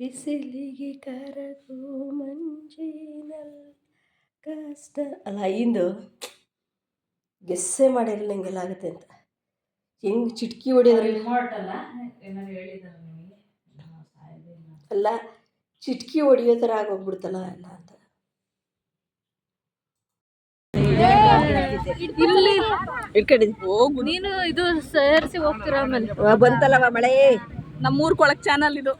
ಬಿಸಿಲಿಗೆ ಕರಗು ಮಂಜಿನಲ್ ಕಷ್ಟ. ಅಲ್ಲ ಇಂದು ಗೆಸ್ಸೇ ಮಾಡಿರಲಿಲ್ಲ ಹಿಂಗೆಲ್ಲ ಆಗುತ್ತೆ ಅಂತ. ಹೆಂಗೆ ಚಿಟ್ಕಿ ಸಾಯೋದಿಲ್ಲ ಅಲ್ಲ? ಚಿಟ್ಕಿ ಹೊಡಿಯೋ ಥರ ಆಗೋಗ್ಬಿಡ್ತಲ್ಲ ಎಲ್ಲ ಅಂತ. ಹೋಗು. ನೀನು ಇದು ಸೇರಿಸಿ ಹೋಗ್ತೀರ ಆಮೇಲೆ? ಬಂತಲ್ಲವ ಮಳೆ? ನಮ್ಮೂರ್ ಕೊಳಕ್ ಚಾನಲ್ ಇದು.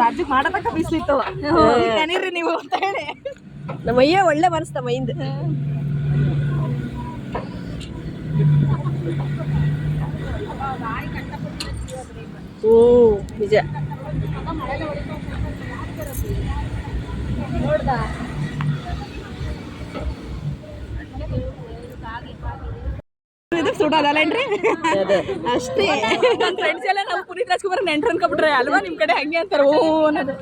ರಾಜ್ಯಕ್ಕೆ ಮಾಡತಕ್ಕ ಬಿಸ್ಲಿತ್ತು ನೆನೀರಿ ನೀವು ಅಂತ ಹೇಳಿ. ನಮ್ಮ ಅಯ್ಯ ಒಳ್ಳೆ ಮನಸ್ತ ಮೈಂದ್ ಓ ನಿಜ. ಇದಕ್ಕೆ ಸುಡೋದಲ್ಲೇನ್ರಿ ಅಷ್ಟೇ. ನನ್ನ ಫ್ರೆಂಡ್ಸ್ ಎಲ್ಲ ನಮ್ಮ ಪುನೀತ್ ರಾಜ್ಕುಮಾರ್ ನೆಂಟ್ರು ಅನ್ಕೊಬಿಟ್ರೆ ಅಲ್ವಾ ನಿಮ್ಮ ಕಡೆ ಹಂಗೆ ಅಂತಾರೆ ಓ ಅನ್ನೋದು.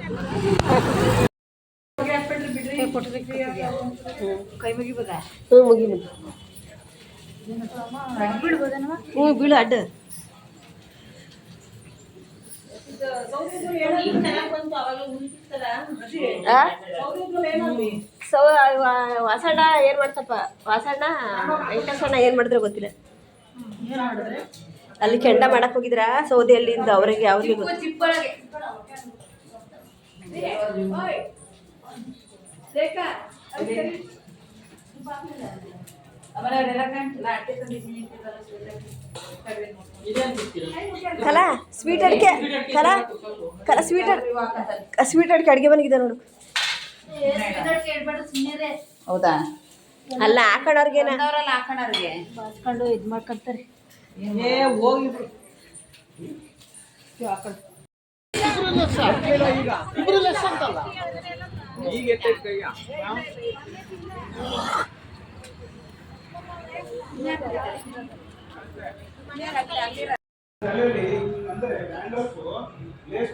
ಕೈ ಮುಗಿಬೋದಾ ಹ್ಞೂ ಮುಗಿ ಮುಗಿ. ಹ್ಞೂ ಬೀಳು ಅಡ್ಡ. ಸೊ ವಾಸಣ್ಣ ಏನ್ ಮಾಡ್ತಪ್ಪ? ವಾಸಣ್ಣ ಐಟಸಣ್ಣ ಏನ್ ಮಾಡಿದ್ರೆ ಗೊತ್ತಿಲ್ಲ. ಅಲ್ಲಿ ಕೆಂಡ ಮಾಡಕ್ ಹೋಗಿದ್ರ? ಸೌದೆಯಲ್ಲಿಂದ ಅವ್ರಿಗೆ ಅವ್ರಿಗೆ ಕಲ ಸ್ವೀಟ್ ಅಡಿಕೆ ಕಲ ಕಲ ಸ್ವೀಟ್ ಸ್ವೀಟ್ ಅಡಿಕೆ ಅಡಿಗೆ ಬಂದಿದೆ ನೋಡು. ಹೌದಾ? ಅಲ್ಲ ಹಾಕೋಣವ್ರಿಗೆ ಬಾಸ್ಕೊಂಡು ಇದು ಮಾಡ್ಕೊಂತಾರೆ. ಏ ಹೋಗಿ ಅಂದ್ರೆ ಡ್ಯಾಂಡ್ರಫ್ ಲೇಸ್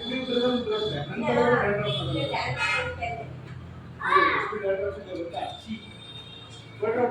ಬರುತ್ತೆ ಎಷ್ಟು ಡ್ಯಾಂಡ್ರಫ್ ಇದೆ ಗೊತ್ತಾ ಚೀ ಸ್ವೆಟರ್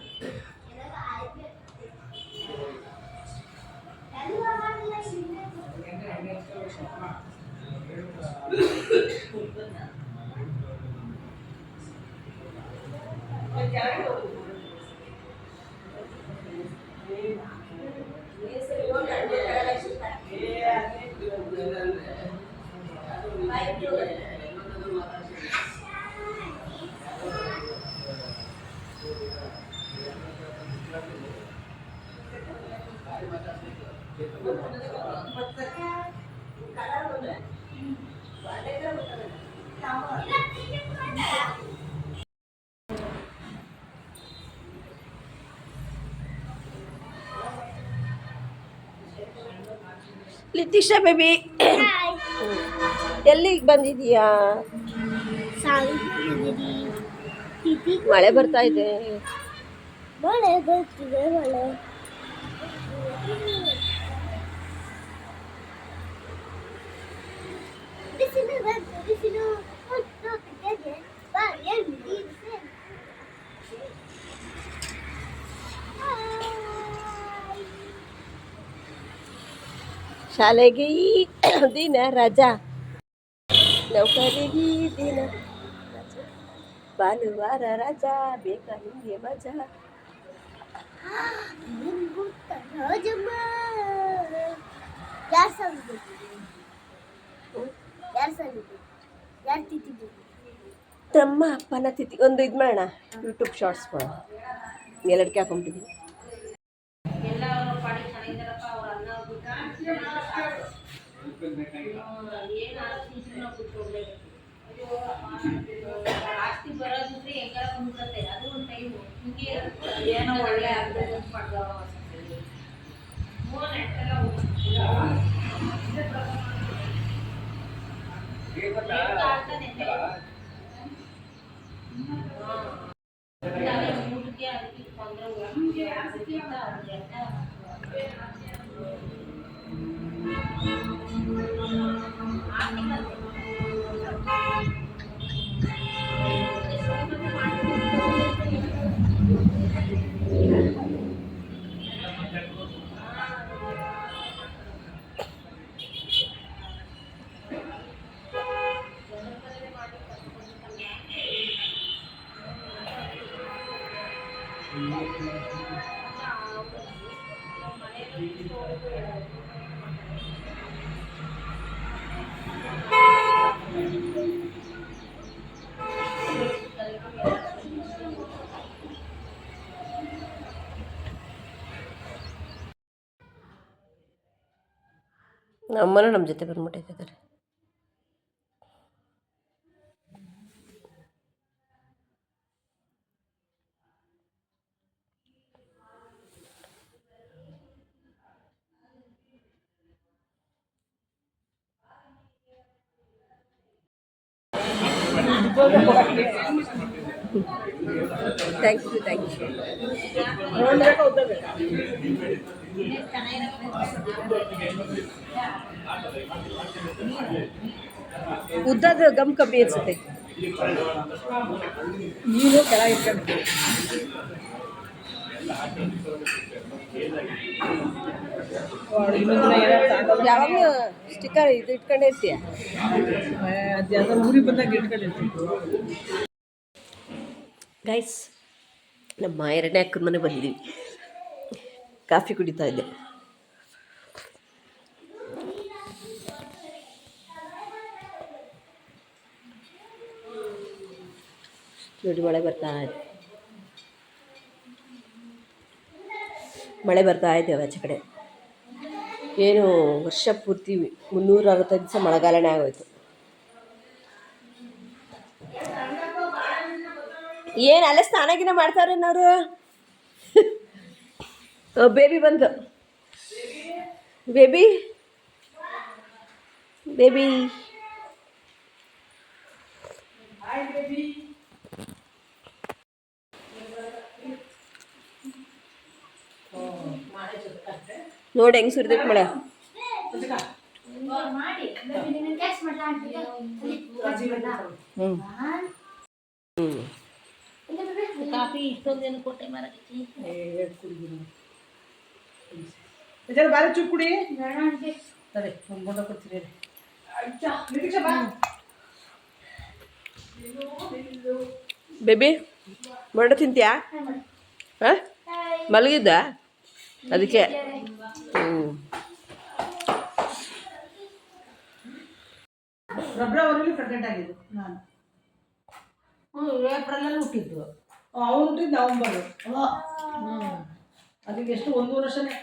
ಲಿತೀಶ ಬೇಬಿ ಎಲ್ಲಿಗೆ ಬಂದಿದೀಯಾ ಮಳೆ ಬರ್ತಾ ಇದೆ. ಮಳೆ ಬರ್ತಿದೆ ಮಳೆ. ಶಾಲೆಗೆ ಈ ದಿನ ರಜಾ. ನೌಕರಿಗೆ ಈ ದಿನ. ಭಾನುವಾರ ರಜಾ ಬೇಕಾ ನಿಮಗೆ ಮಜಾ. ತಮ್ಮ ಅಪ್ಪನ ತಿಥಿ ಒಂದು ಇದು ಮಾಡೋಣ. ಯೂಟ್ಯೂಬ್ ಶಾರ್ಟ್ಸ್ ಮಾಡೋಣ ಎಲ್ಲಡಿಕೆ ಹಾಕೊಂಬಿಟ್ಟಿದ್ವಿ ಎಲ್ಲ ಅವ್ರ ಪಾಡಿ ಚೆನ್ನಾಗಿದ್ದಾರಪ್ಪ ಅವ್ರ ಅನ್ನ ಏನು ಆಸ್ತಿ ನಾವು ಕೂತ್ಕೊಳ್ಬೇಕು ಆಸ್ತಿ ಬರೋದಿದ್ರೆ ಹೆಂಗಾರ ಕುಂದ್ರತ್ತೆ ಅದು ಒಂದು ಟೈಮು ಹಿಂಗೆ ಇರುತ್ತೆ. ಏನೋ ಒಳ್ಳೆ ಅರ್ಧ ಮಾಡ್ದವ ಮೂರು ನೆಟ್ಟೆಲ್ಲ ಊಟಕ್ಕೆ ನಮ್ಮನ ನಮ್ಮ ಜೊತೆ ಬಂದ್ಬಿಟ್ಟಿದ್ದಾರೆ. ಥ್ಯಾಂಕ್ ಯು ಥ್ಯಾಂಕ್ ಯು ಉದ್ದದ ಗಮ್ ಕಮ್ಮಿ ಅನ್ಸುತ್ತೆ ನೀನು ಕೆಳಗೆ ಇಟ್ಕೊಂಡು ಇನ್ನೊಂದಿನ ಏನಾದ್ರು ತಗೊಂಡ್ ಯಾವಾಗಲೂ ಸ್ಟಿಕ್ಕರ್ ಇದು ಇಟ್ಕೊಂಡೇ ಇರ್ತೀಯ? ಅದು ಯಾವ್ದೋ ಊರಿಗೆ ಬಂದಾಗ ಇಟ್ಕೊಂಡಿರ್ತೀನಿ ಗೈಸ್ ನಮ್ಮ ಎರಡನೇ ಅಕ್ಕನ ಮನೆ ಬಂದಿದ್ದೀವಿ ಕಾಫಿ ಕುಡಿತಾ ಇದ್ದೆ. ನೋಡಿ, ಮಳೆ ಬರ್ತಾ ಇದೆ. ಮಳೆ ಬರ್ತಾ ಇದೆ ಆಚೆ ಕಡೆ. ಏನು ವರ್ಷ ಪೂರ್ತಿ ಮುನ್ನೂರ ಅರವತ್ತೈದು ದಿವಸ ಮಳೆಗಾಲನೇ ಆಗೋಯ್ತು. ಏನು ಅಲ್ಲೇ ಸ್ನಾನ ಗಿನ ಮಾಡ್ತಾರೇನವರು ಬೇಬಿ ಬಂತು ಬೇಬಿ? ಬೇಬಿ. ನೋಡಿ ಹೆಂಗೆ ಸುರಿದೈತೆ ಮಳೆ. ಹ್ಞೂ ಹ್ಞೂ ಬಾರಿ ಚೂಪ್ ಕುಡಿ ಸರಿ ಕೊಡ್ತೀರಿ ಬೇಬಿ ಮೊಂಡ ತಿಂತೀಯಾ? ಹಾಂ? ಮಲಗಿದ್ದ? ಅದಕ್ಕೆ ಹ್ಞೂ ಫೆಬ್ರವರಿಲಿ ಪ್ರೆಗ್ನೆಂಟ್ ಆಗಿದ್ದು ನಾನು. ಹ್ಞೂ ಏಪ್ರಿಲಲ್ಲಿ ಹುಟ್ಟಿದ್ದು. ಅವನು ಹುಟ್ಟಿದ್ದು ನವಂಬರು. ಅದಕ್ಕೆ ಎಷ್ಟು ಒಂದು ವರ್ಷನೇ.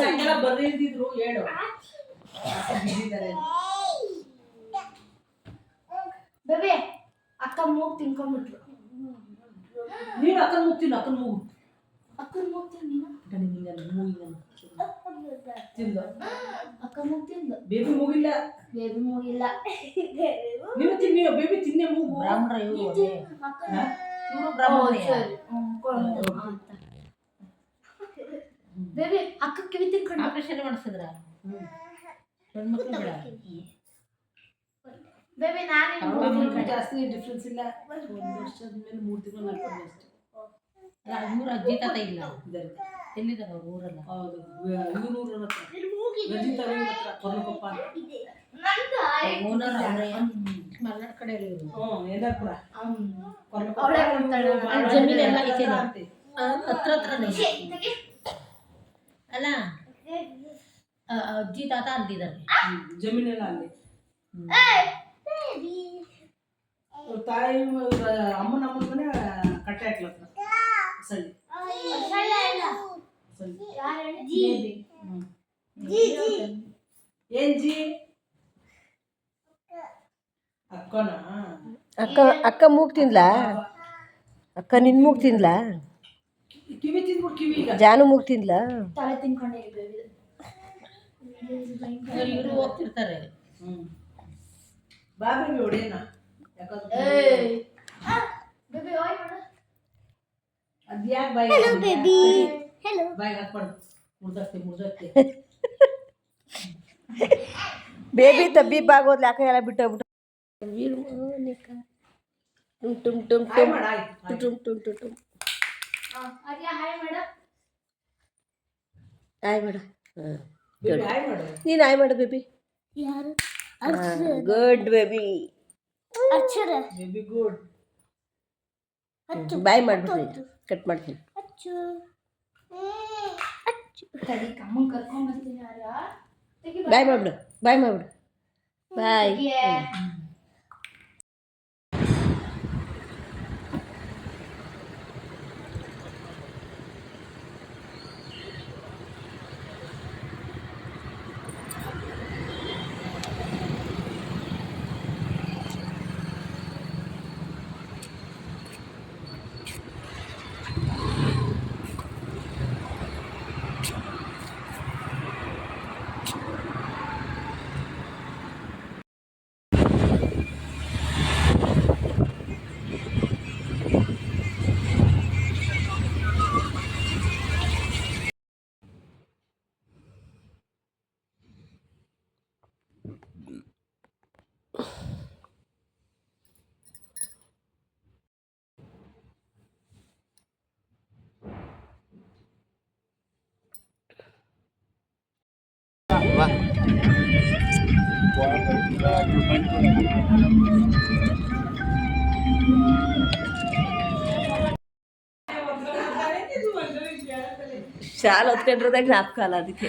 ಸಾಯಂಕಾಲ ಬರ್ದೇ ಇದ್ದಿದ್ರು ಹೇಳು ಬಿದ್ದಿದ್ದಾರೆ ಬೇಬಿ ಅಕ್ಕ ಮೂಗ್ ತಿನ್ಕೊಂಡ್ಬಿಟ್ರು ನೀನು ಅಕ್ಕನ ಮುಗ್ತೀನಿ ಅಕ್ಕನ ಮೂಗು. ಅಕ್ಕನ ಮೂಗ್ ತಿನ್ ನೀನು? ಮೂಗಿನ ತಿಂದು. ಅಕ್ಕ ಮೂಗ್ ತಿಂದ್ಲು ಬೇಬಿ ಮೂಗಿಲ್ಲ. ಬೇಬಿ ಮೂಗಿಲ್ಲ. ನೀನು ತಿನ್ನಿ ಬೇಬಿ ತಿನ್ನೆ ಮೂಗು. ಬ್ರಾಹ್ಮಣ ಇವರು ಇವರು ಬ್ರಾಹ್ಮಣ ಸರಿ. ಹ್ಮ್, ಅಂತ ಬೇಬಿ ಅಕ್ಕ ಕಿವಿ ತಿನ್ಕೊಂಡು ಆಪರೇಷನ್ ಮಾಡಿಸಿದ್ರ? ಹೆಣ್ಮಕ್ಳು ಬೇಡ? ಬೇಬಿ ನಾನೇ ಅವ್ರ ಮಕ್ಳು ಜಾಸ್ತಿ ಡಿಫ್ರೆನ್ಸ್ ಇಲ್ಲ ಒಂದು ವರ್ಷದ ಮೇಲೆ ಮೂರು ತಿಂಗಳು ನಾಲ್ಕು ತಿಂಗಳು ಅಷ್ಟೇ ಅಲ್ಲ ಮೂರು ಅಜ್ಜಿ ತಾತ ಇಲ್ಲ ಇದ್ದಾರೆ ಎಲ್ಲಿದ್ದಾರೆ ಅವ್ರು ಊರಲ್ಲ ಹೌದು ಇವ್ರೂರ ಹತ್ರ ರಜಿತಾ ಅವ್ರ ಹತ್ರ ಕೊರ್ಲಕೊಪ್ಪ ಅಂತ ನಂದು ಓನರ್ ಅವರೇ ಮಲ್ನಾಡ್ ಕಡೆ ಇವರು ಹ್ಞೂ ಏನಾರ್ಪುರ ಕೊರ್ಲಕೊಪ್ಪ ಅವಳೇ ಕೊಡ್ತಾಳೆ ಅಲ್ಲಿ ಜಮೀನ್ ಎಲ್ಲ ಐತೆ ಅಂತೆ. ಹತ್ರ ಹತ್ರನೇ ಅಲ್ಲ ಆ, ಅಜ್ಜಿ ತಾತ ಅಂತಿದ್ದಾರೆ ಹ್ಮ್. ಜಮೀನೆಲ್ಲ ಅಲ್ಲಿ ಅವ್ರ ತಾಯಿ ಅಮ್ಮನ ಅಮ್ಮನ ಮನೆ ಕಟ್ಟೆ ಹಾಕ್ಲತ್ತ ಸರಿ. ಏನ್ ಜಿ? ಅಕ್ಕನ? ಅಕ್ಕ ಅಕ್ಕ ಮೂಗ್ ತಿಂದ್ಲಾ? ಅಕ್ಕ ನಿನ್ ಮೂಗ್ ತಿಂದ್ಲಾ? ಕಿವಿ ತಿಂದ್ಬಿಟ್ಟು ಕಿವಿ ಜಾನು ಮೂಗ್ ತಿಂದ್ಲಾ? ತಲೆ ತಿನ್ಕೊಂಡೆ ಬೇಬಿ ಇವರು ಹೋಗ್ತಿರ್ತಾರೆ ಹ್ಮ್. ಬಾ ಹೊಡೆಯೋಣ. ಬೇಬಿ ಓಯ್ ಮಾಡು ಅದ್ಯಾಕ್ ಬಾಯಿ ಹೆಲೋ ಬೇಬಿ ಹೆಲೋ ಬಾಯಿ ಹಾಕೊಂಡು ಮುರ್ದಕ್ತಿ ಮುರ್ದಕ್ತಿ ಬೇಬಿ ತಬ್ಬಿ ಬಾಗೋದ್ಲ ಯಾಕೆ ಎಲ್ಲ ಬಿಟ್ಟೋಗ್ಬಿಟ್ಟು ಟುಮ್ ಟುಮ್ ಟುಮ್ ಹಾಯ್ ಟುಮ್ ಮಾಡ ಆಯ್ತು ಟುಮ್ ಟುಮ್ ಟುಮ್ ಟುಮ್ ಅದ್ಯಾ ಹಾಯ್ ಮಾಡು ಆಯ್ ಮಾಡ ಹಾಂ ಬೇಬಿ ಹಾಯ್ ಮಾಡು ನೀನು ಆಯ್ ಮಾಡು ಬೇಬಿ ಯಾರು ಗುಡ್ ಬೇಬಿ ಅಕ್ಷರ ವೆರಿ ಗುಡ್ ಬಾಯ್ ಮಾಡ್ಬಿಡ್ತೀನಿ ಕಟ್ ಮಾಡ್ತೀನಿ ಅಚ್ಚು ತಡಿ ಕಮ್ಮನ್ ಕರ್ಕೊಂಡ್ ಬರ್ತೀನಿ ಆರ ತೆಗಿ ಬಾಯ್ ಮಾಡ್ಬಿಡು ಬಾಯ್ ಮಾಡ್ಬಿಡು ಬಾಯ್ ಶಾಲೆ ಹೊತ್ಕೊಂಡಿರೋದಾಗ ಜ್ಞಾಪಕ ಅಲ್ಲ ಅದಕ್ಕೆ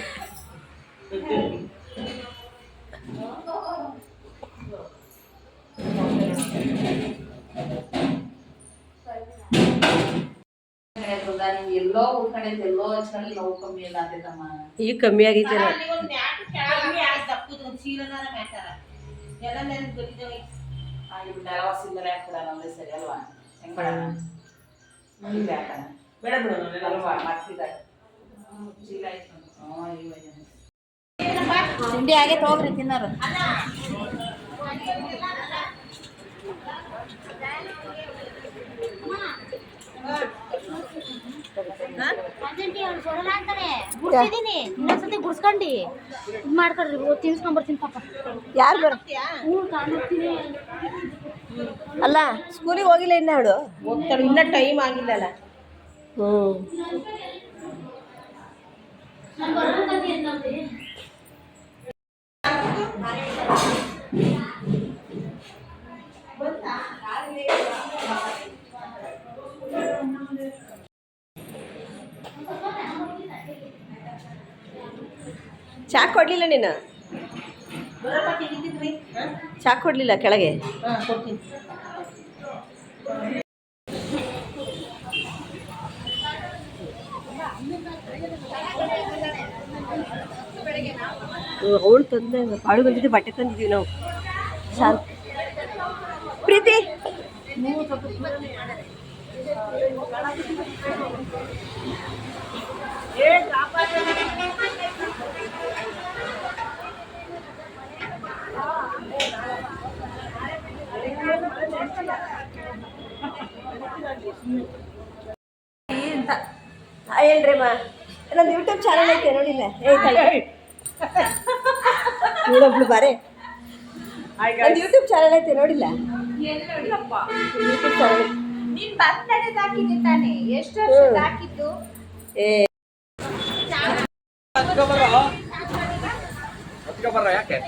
ನೀವು ಎಲ್ಲೋ ಉಳ್ಕೊಂಡೈತೆ ಎಲ್ಲೋ ಹಚ್ಕೊಂಡು ನೋವು ಕಮ್ಮಿ ಇಲ್ಲ ಆಗ್ತೈತಮ್ಮ ಈಗ ಕಮ್ಮಿ ಆಗೈತೆ ನೆಲವಾಸಿಂದಲೇ ಹಾಕ್ಬಿಡೋಣ ಅಂದ್ರೆ ಸರಿ ಅಲ್ವಾ? ಹೆಂಗ್ ಇಲ್ಲ ಬೇಡ ಬಿಡು ಅಲ್ವಾ? ಮಾಡ್ತಿದ್ದಾರೆ. ಚೀಲ ಆಯ್ತು. ಹ್ಞೂ ಇವಾಗ ತಿಂಡಿ ಆಗೈತೆ ಹೋಗ್ರಿ ತಿನ್ನೋರು. ಅರ್ಜೆಂಟಿ ಇನ್ನೊಂದ್ಸತಿ ಗುಡ್ಸ್ಕೊಂಡು. ಇದು ಮಾಡ್ಕೊಳ್ರಿ ತಿನ್ಸ್ಕೊಂಬರ್ತೀನಿ ಪಾಪ. ಯಾರು ಬರ ಅಲ್ಲ ಸ್ಕೂಲಿಗೆ ಹೋಗಿಲ್ಲ ಇನ್ನ ಅವಳು? ಹೋಗ್ತಾರೆ ಇನ್ನೂ ಟೈಮ್ ಆಗಿಲ್ಲಲ್ಲ. ಹ್ಞೂ. ನಾನು ಚಾ ಕೊಡ್ಲಿಲ್ಲ ನೀನು? ಚಾ ಕೊಡ್ಲಿಲ್ಲ ಕೆಳಗೆ? ಅವಳು ತಂದೆ ಬಾಳು ಬಂದಿದ್ದು ಬಟ್ಟೆ ತಂದಿದ್ವಿ ನಾವು. ಶಾಂತ್ ಪ್ರೀತಿ? ಅಂತ. ಹೇಳ್ರಿ ಮಾ? ನಂದು ಯೂಟ್ಯೂಬ್ ಚಾನಲ್ ಐತೆ ನೋಡಿಲ್ಲ. ಇವಳೊಬ್ಳು ಬಾರೆ. ನಂದು ಯೂಟ್ಯೂಬ್ ಚಾನಲ್ ಐತೆ ನೋಡಿಲ್ಲ. ಯೂಟ್ಯೂಬ್ ಚಾನಲ್ ನೀನ್ ಬರ್ತಡೇ ಹಾಕಿದ್ದೆ ತಾನೆ. ಎಷ್ಟು ವರ್ಷ ಹಾಕಿದ್ದು ಏ ಯಾಕೆ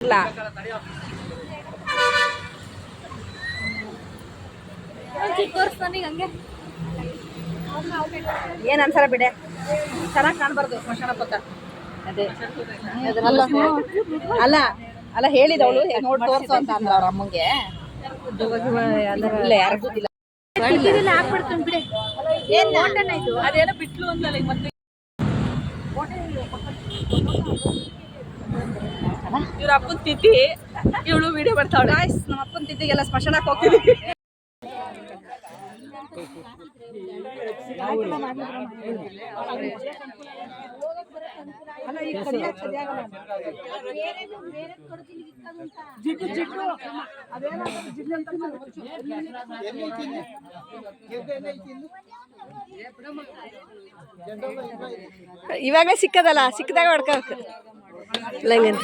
ಇಲ್ಲ ಏನ್ ಅನ್ಸಾರ ಬಿಡೆ? ಚೆನ್ನಾಗಿ ಕಾಣ್ಬಾರ್ದು ಸ್ಮಶಾನ ಪಕ್ಕ ಅದೇ. ಅಲ್ಲ ಅಲ್ಲ ಅಲ್ಲ ಹೇಳಿದವಳು ನೋಡಿ ತೋರ್ಸು ಅಂತ ಅಂದ್ರ ಅವ್ರ ಅಮ್ಮಂಗೆ. ಇಲ್ಲ ಯಾರಿಗೂ ಗೊತ್ತಿಲ್ಲ. ಅದೇನೋ ಬಿಟ್ಲು ಅಂದಲ್ಲ ಈಗ ಮತ್ತೆ ಇವ್ರ ಅಪ್ಪನ ತಿಥಿ ಇವಳು ವಿಡಿಯೋ ಬರ್ತಾವಳೆ. ನಮ್ಮ ಅಪ್ಪನ ತಿಥಿಗೆಲ್ಲ ಸ್ಮಶಾನಕ್ಕೆ ಹೋಗ್ತೀವಿ ಇವಾಗಲೇ ಸಿಕ್ಕದಲ್ಲ ಸಿಕ್ಕದಾಗ ಹೊಡ್ಕೋಬೇಕು ಲಂಗನ್